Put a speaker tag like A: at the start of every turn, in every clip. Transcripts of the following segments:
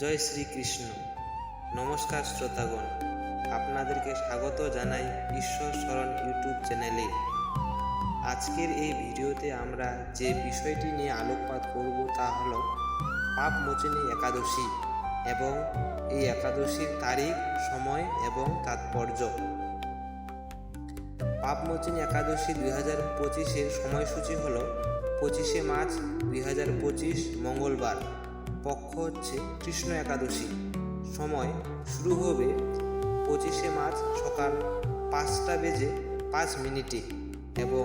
A: জয় শ্রীকৃষ্ণ নমস্কার শ্রোতাগণ। আপনাদেরকে স্বাগত জানাই ঈশ্বর স্মরণ ইউটিউব চ্যানেলে। আজকের এই ভিডিওতে আমরা যে বিষয়টি নিয়ে আলোকপাত করব তা হল পাপ মোচনী একাদশী এবং এই একাদশীর তারিখ, সময় এবং তাৎপর্য। পাপমোচনী একাদশী দুই হাজার পঁচিশের সময়সূচি হল পঁচিশে মার্চ দুই হাজার পঁচিশ মঙ্গলবার। পক্ষ হচ্ছে কৃষ্ণ একাদশী। সময় শুরু হবে পঁচিশে মার্চ সকাল পাঁচটা বেজে পাঁচ মিনিটে এবং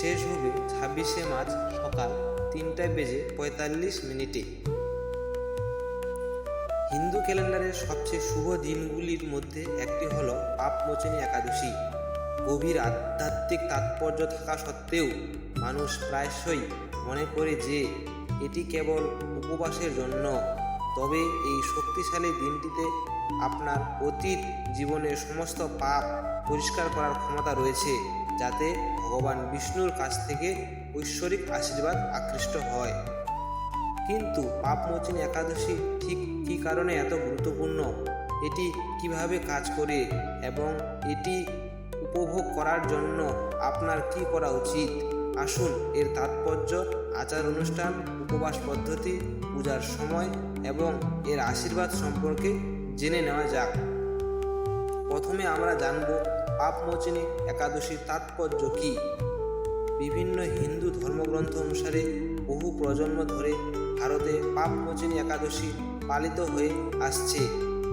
A: শেষ হবে ছাব্বিশে মার্চ সকাল তিনটা বেজে পঁয়তাল্লিশ মিনিটে। হিন্দু ক্যালেন্ডারের সবচেয়ে শুভ দিনগুলির মধ্যে একটি হল পাপমোচনী একাদশী। গভীর আধ্যাত্মিক তাৎপর্য থাকা সত্ত্বেও মানুষ প্রায়শই মনে করে যে এটি কেবল উপবাসের জন্য, তবে এই শক্তিশালী দিনটিতে আপনার অতীত জীবনের সমস্ত পাপ পরিষ্কার করার ক্ষমতা রয়েছে, যাতে ভগবান বিষ্ণুর কাছ থেকে ঐশ্বরিক আশীর্বাদ আকৃষ্ট হয়। কিন্তু পাপমোচনী একাদশী ঠিক কী কারণে এত গুরুত্বপূর্ণ? এটি কীভাবে কাজ করে এবং এটি উপভোগ করার জন্য আপনার কি করা উচিত? আসুন এর তাৎপর্য আচার অনুষ্ঠান উপবাস পদ্ধতি, পূজার সময় এবং এর আশীর্বাদ সম্পর্কে জেনে নেওয়া যাক। প্রথমে আমরা জানব পাপমোচনী একাদশীর তাৎপর্য কী? বিভিন্ন হিন্দু ধর্মগ্রন্থ অনুসারে বহু প্রজন্ম ধরে ভারতে পাপমোচনী একাদশী পালিত হয়ে আসছে।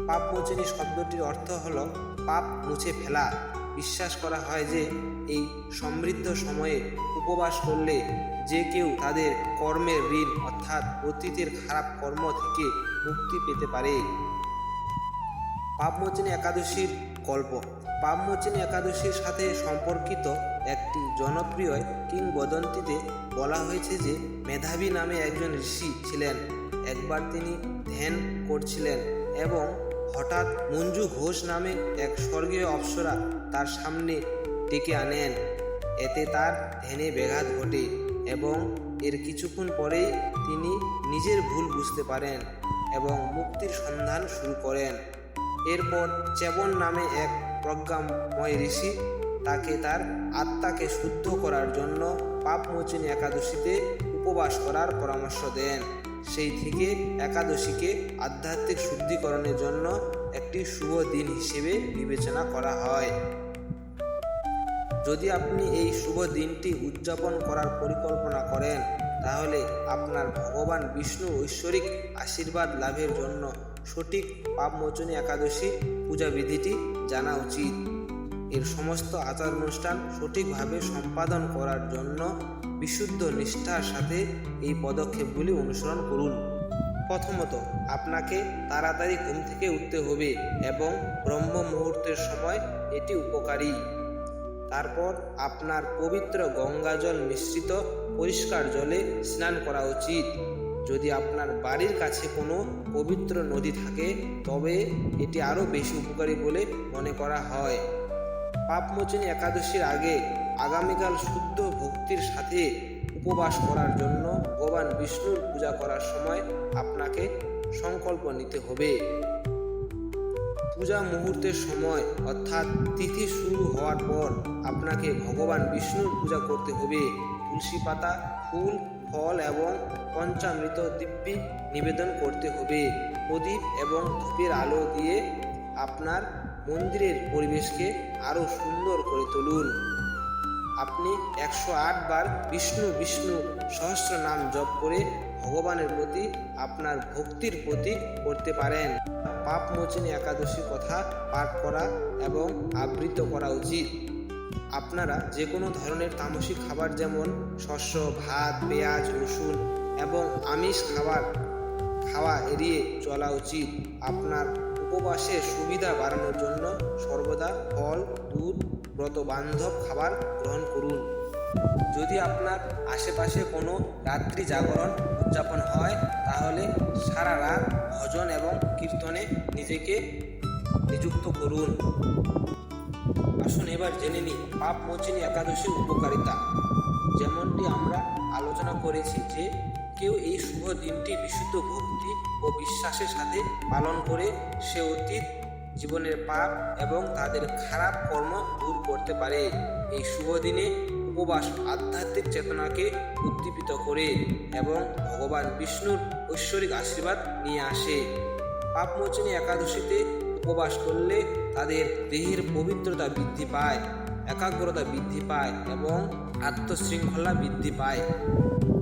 A: পাপমোচনী শব্দটির অর্থ হল পাপ মুছে ফেলা। বিশ্বাস করা হয় যে এই সমৃদ্ধ সময়ে উপবাস করলে যে কেউ তাদের কর্মের ঋণ অর্থাৎ অতীতের খারাপ কর্ম থেকে মুক্তি পেতে পারে। পাপমোচনী একাদশীর গল্প। পাপমোচনী একাদশীর সাথে সম্পর্কিত একটি জনপ্রিয় কিংবদন্তিতে বলা হয়েছে যে মেধাবী নামে একজন ঋষি ছিলেন। একবার তিনি ধ্যান করছিলেন এবং হঠাৎ মঞ্জু ঘোষ নামে এক স্বর্গীয় অপ্সরা তার সামনে ডেকে আনেন। এতে তার ধ্যানে ব্যাঘাত ঘটে এবং এর কিছুক্ষণ পরেই তিনি নিজের ভুল বুঝতে পারেন এবং মুক্তির সন্ধান শুরু করেন। এরপর চেবন নামে এক প্রজ্ঞাময় ঋষি তাকে তার আত্মাকে শুদ্ধ করার জন্য পাপমোচনী একাদশীতে উপবাস করার পরামর্শ দেন। সেই থেকে একাদশীকে আধ্যাত্মিক শুদ্ধিকরণের জন্য একটি শুভ দিন হিসেবে বিবেচনা করা হয়। যদি আপনি এই শুভ দিনটি উদযাপন করার পরিকল্পনা করেন, তাহলে আপনার ভগবান বিষ্ণু ঐশ্বরিক আশীর্বাদ লাভের জন্য সঠিক পাপমোচনী একাদশী পূজা বিধিটি জানা উচিত। এর সমস্ত আচার অনুষ্ঠান সঠিকভাবে সম্পাদন করার জন্য বিশুদ্ধ নিষ্ঠার সাথে এই পদক্ষেপগুলি অনুসরণ করুন। প্রথমত, আপনাকে তাড়াতাড়ি ঘুম থেকে উঠতে হবে এবং ব্রহ্ম মুহূর্তের সময় এটি উপকারী। তারপর, আপনার পবিত্র গঙ্গাজল মিশ্রিত পরিষ্কার জলে স্নান করা উচিত। যদি আপনার বাড়ির কাছে কোনো পবিত্র নদী থাকে, তবে এটি আরও বেশি উপকারী বলে মনে করা হয়। পাপমোচনী একাদশীর আগে আগামীকাল শুদ্ধ ভক্তির সাথে উপবাস করার জন্য ভগবান বিষ্ণুর পূজা করার সময় আপনাকে সংকল্প নিতে হবে। পূজা মুহূর্তের সময় অর্থাৎ তিথি শুরু হওয়ার পর আপনাকে ভগবান বিষ্ণুর পূজা করতে হবে। তুলসী পাতা, ফুল, ফল এবং পঞ্চামৃত দিব্যি নিবেদন করতে হবে। প্রদীপ এবং ধূপের আলো দিয়ে আপনার মন্দিরের পরিবেশকে আরও সুন্দর করে তুলুন। আপনি একশো আট বার বিষ্ণু বিষ্ণু সহস্র নাম জপ করে ভগবানের প্রতি আপনার ভক্তির প্রতি করতে পারেন। পাপ মোচনী একাদশী কথা পাঠ করা এবং আবৃত করা উচিত। আপনারা যে কোনো ধরনের তামসিক খাবার যেমন শস্য, ভাত, পেঁয়াজ, রসুন এবং আমিষ খাবার খাওয়া এড়িয়ে চলা উচিত। আপনার উপবাসের সুবিধা বাড়ানোর জন্য সর্বদা ফল, দুধ, ব্রত বান্ধব খাবার গ্রহণ করুন। যদি আপনার আশেপাশে কোনো রাত্রি জাগরণ উদযাপন হয়, তাহলে সারা রাত ভজন এবং কীর্তনে নিজেকে নিযুক্ত করুন। আসুন এবার জেনে নিই পাপ মোচনী একাদশীর উপকারিতা। যেমনটি আমরা আলোচনা করেছি যে কেউ এই শুভ দিনটি বিশুদ্ধ ভক্তি ও বিশ্বাসের সাথে পালন করে সে অতীত, জীবনের পাপ এবং তাদের খারাপ কর্ম দূর করতে পারে। এই শুভ দিনে উপবাস আধ্যাত্মিক চেতনাকে উদ্দীপিত করে এবং ভগবান বিষ্ণুর ঐশ্বরিক আশীর্বাদ নিয়ে আসে। পাপমোচনী একাদশীতে উপবাস করলে তাদের দেহের পবিত্রতা বৃদ্ধি পায়। একাগ্রতা বৃদ্ধি পায় এবং আত্মশৃঙ্খলা বৃদ্ধি পায়।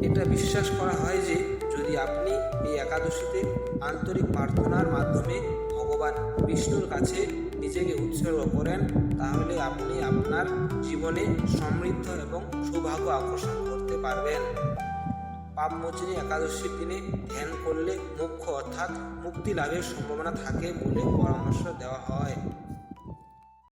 A: এটা বিশ্বাস করা হয় যে যদি আপনি এই একাদশীতে আন্তরিক প্রার্থনার মাধ্যমে ভগবান বিষ্ণুর কাছে নিজেকে উৎসর্গ করেন, তাহলে আপনি আপনার জীবনে সমৃদ্ধ এবং সৌভাগ্য আকর্ষণ করতে পারবেন। পাপমোচনী একাদশীর দিনে ধ্যান করলে মুখ্য অর্থাৎ মুক্তি লাভের সম্ভাবনা থাকে বলে পরামর্শ দেওয়া হয়।